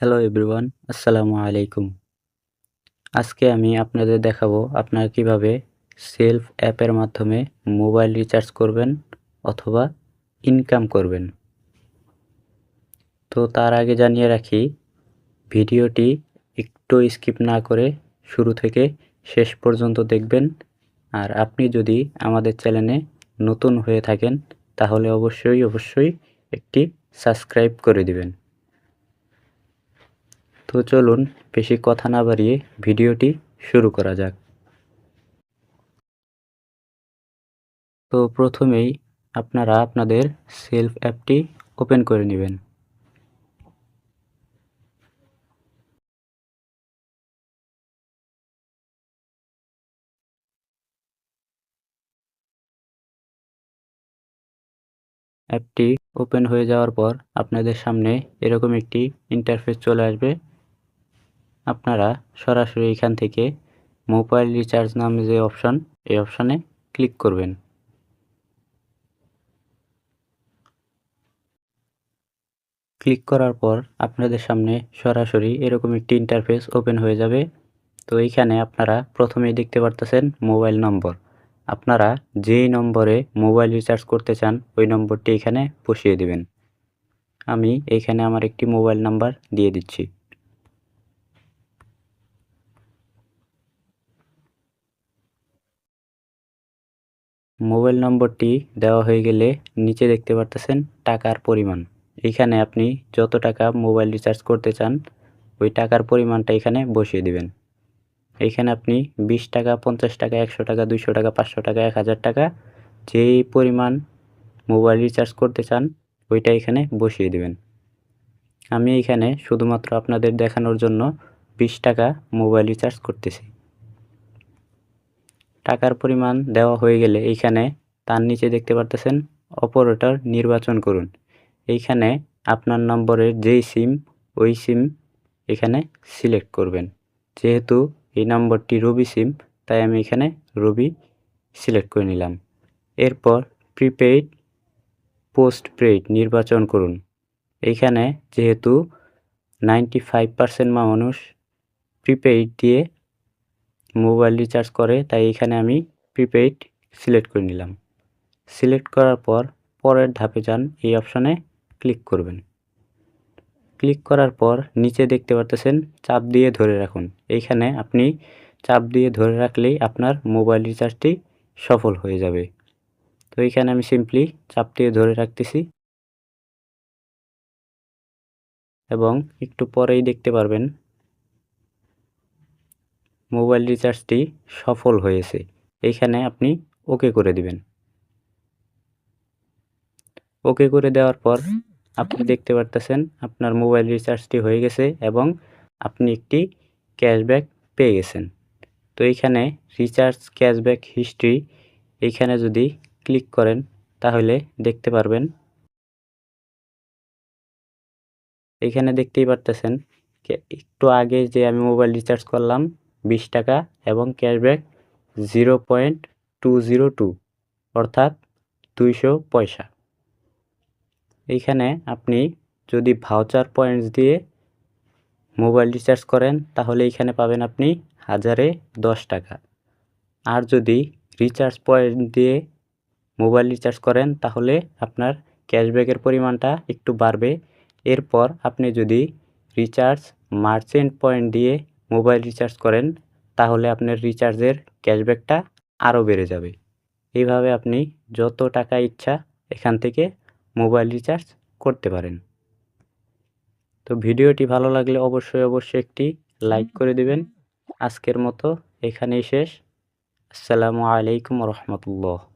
Hello everyone আসসালামু আলাইকুম আজকে আমি আপনাদের দেখাবো আপনারা কীভাবে সেলফ অ্যাপের মাধ্যমে মোবাইল রিচার্জ করবেন অথবা ইনকাম করবেন। তো তার আগে জানিয়ে রাখি, ভিডিওটি একটু স্কিপ না করে শুরু থেকে শেষ পর্যন্ত দেখবেন। আর আপনি যদি আমাদের চ্যানেলে নতুন হয়ে থাকেন, তাহলে অবশ্যই অবশ্যই একটি সাবস্ক্রাইব করে দিবেন। তো চলুন বেশি কথা না বাড়িয়ে ভিডিওটি শুরু করা যাক। তো প্রথমেই আপনারা আপনাদের সেলফ অ্যাপটি ওপেন করে নেবেন। অ্যাপটি ওপেন হয়ে যাওয়ার পর আপনাদের সামনে এরকম একটি ইন্টারফেস চলে আসবে। আপনারা সরাসরি এখান থেকে মোবাইল রিচার্জ নামে যে অপশান, এই অপশানে ক্লিক করবেন। ক্লিক করার পর আপনাদের সামনে সরাসরি এরকম একটি ইন্টারফেস ওপেন হয়ে যাবে। তো এইখানে আপনারা প্রথমেই দেখতে পারতেছেন মোবাইল নম্বর। আপনারা যেই নম্বরে মোবাইল রিচার্জ করতে চান, ওই নম্বরটি এখানে বসিয়ে দেবেন। আমি এইখানে আমার একটি মোবাইল নাম্বার দিয়ে দিচ্ছি। মোবাইল নম্বরটি দেওয়া হয়ে গেলে নিচে দেখতে পারতেছেন টাকার পরিমাণ। এইখানে আপনি যত টাকা মোবাইল রিচার্জ করতে চান, ওই টাকার পরিমাণটা এখানে বসিয়ে দিবেন। এইখানে আপনি বিশ টাকা, পঞ্চাশ টাকা, একশো টাকা, দুইশো টাকা, পাঁচশো টাকা, এক হাজার টাকা যেই পরিমাণ মোবাইল রিচার্জ করতে চান, ওইটা এখানে বসিয়ে দিবেন। আমি এখানে শুধুমাত্র আপনাদের দেখানোর জন্য বিশ টাকা মোবাইল রিচার্জ করতেছি। টাকার পরিমাণ দেওয়া হয়ে গেলে এইখানে তার নিচে দেখতে পারতেছেন অপারেটর নির্বাচন করুন। এইখানে আপনার নম্বরের যেই সিম, ওই সিম এখানে সিলেক্ট করবেন। যেহেতু এই নম্বরটি রবি সিম, তাই আমি এখানে রবি সিলেক্ট করে নিলাম। এরপর প্রিপেইড পোস্ট পেইড নির্বাচন করুন। এইখানে যেহেতু নাইনটি ফাইভ পার্সেন্ট মানুষ প্রিপেইড দিয়ে মোবাইল রিচার্জ করে, তাই এখানে আমি প্রিপেইড সিলেক্ট করে নিলাম। সিলেক্ট করার পর পরের ধাপে যান, এই অপশানে ক্লিক করবেন। ক্লিক করার পর নিচে দেখতে পারতেছেন চাপ দিয়ে ধরে রাখুন। এইখানে আপনি চাপ দিয়ে ধরে রাখলেই আপনার মোবাইল রিচার্জটি সফল হয়ে যাবে। তো এইখানে আমি সিম্পলি চাপ দিয়ে ধরে রাখতেছি। এবং একটু পরেই দেখতে পারবেন মোবাইল রিচার্জটি সফল হয়েছে। এইখানে আপনি ওকে করে দিবেন। ওকে করে দেওয়ার পর আপনি দেখতে পারতেছেন আপনার মোবাইল রিচার্জটি হয়ে গেছে এবং আপনি একটি ক্যাশব্যাক পেয়ে গেছেন। তো এইখানে রিচার্জ ক্যাশব্যাক হিস্ট্রি এইখানে যদি ক্লিক করেন তাহলে দেখতে পারবেন। এখানে দেখতেই পারতেছেন একটু আগে যে আমি মোবাইল রিচার্জ করলাম বিশ টাকা এবং cashback zero point two zero two, অর্থাৎ দুইশো পয়সা। এইখানে আপনি যদি ভাউচার পয়েন্টস দিয়ে মোবাইল রিচার্জ করেন, তাহলে এইখানে পাবেন আপনি হাজারে দশ টাকা। আর যদি রিচার্জ পয়েন্ট দিয়ে মোবাইল রিচার্জ করেন, তাহলে আপনার ক্যাশব্যাকের পরিমাণটা একটু বাড়বে। এরপর আপনি যদি রিচার্জ মার্চেন্ট পয়েন্ট দিয়ে মোবাইল রিচার্জ করেন, তাহলে আপনার রিচার্জের ক্যাশব্যাকটা আরও বেড়ে যাবে। এইভাবে আপনি যত টাকা ইচ্ছা এখান থেকে মোবাইল রিচার্জ করতে পারেন। তো ভিডিওটি ভালো লাগলে অবশ্যই অবশ্যই একটি লাইক করে দিবেন। আজকের মতো এখানেই শেষ। আসসালামু আলাইকুম রহমতুল্লাহ।